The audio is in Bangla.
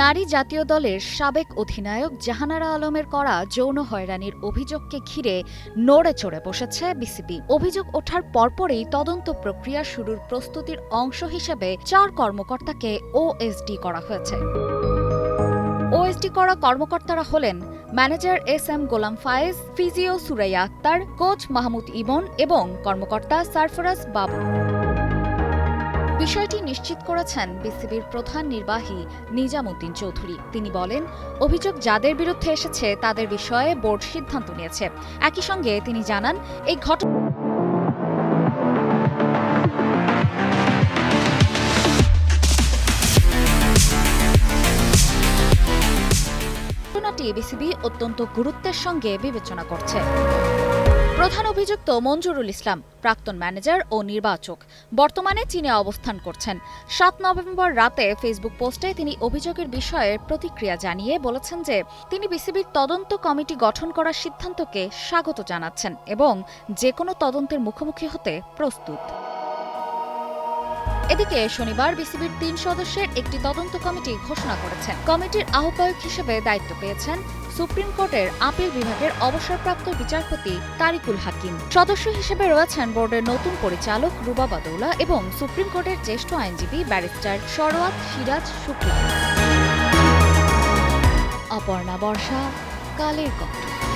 নারী জাতীয় দলের সাবেক অধিনায়ক জাহানারা আলমের করা যৌন হয়রানির অভিযোগকে ঘিরে নড়ে চড়ে বসেছে বিসিবি। অভিযোগ ওঠার পরপরই তদন্ত প্রক্রিয়া শুরুর প্রস্তুতির অংশ হিসেবে চার কর্মকর্তাকে ওএসডি করা হয়েছে। ওএসডি করা কর্মকর্তারা হলেন manager S M Golam Fayez, physio Suraiya Akter, coach Mahmud Emon এবং কর্মকর্তা সারফরাজ বাবু বিষয়টি নিশ্চিত করেছেন বিসিবির প্রধান নির্বাহী নিজামুদ্দিন চৌধুরী। তিনি বলেন, অভিযোগ যাদের বিরুদ্ধে এসেছে তাদের বিষয়ে বোর্ড সিদ্ধান্ত নিয়েছে। একই সঙ্গে তিনি জানান, এই ঘটনা ঘটনাটি বিসিবি অত্যন্ত গুরুত্বের সঙ্গে বিবেচনা করছে। প্রধান অভিযুক্ত মঞ্জুরুল ইসলাম, প্রাক্তন ম্যানেজার ও নির্বাচক। বর্তমানে চীনে অবস্থান করছেন। সাত নভেম্বর রাতে ফেসবুক পোস্টে তিনি অভিযোগের বিষয়ে প্রতিক্রিয়া জানিয়ে বলেছেন যে, তিনি বিসিবির তদন্ত কমিটি গঠন করার সিদ্ধান্তকে স্বাগত জানাচ্ছেন এবং যে কোনো তদন্তের মুখোমুখি হতে প্রস্তুত। এদিকে শনিবার বিসিবির তিন সদস্যের একটি তদন্ত কমিটি ঘোষণা করেছেন কমিটির আহ্বায়ক হিসেবে দায়িত্ব পেয়েছেন সুপ্রিম কোর্টের আপিল বিভাগের অবসরপ্রাপ্ত বিচারপতি তারিকুল হাকিম। সদস্য হিসেবে রয়েছেন বোর্ডের নতুন পরিচালক রুবা বাদৌলা এবং সুপ্রিম কোর্টের জ্যেষ্ঠ আইনজীবী ব্যারিস্টার সরওয়াত সিরাজ শুক্লা। অপর্ণা বর্ষা, কালের কণ্ঠ।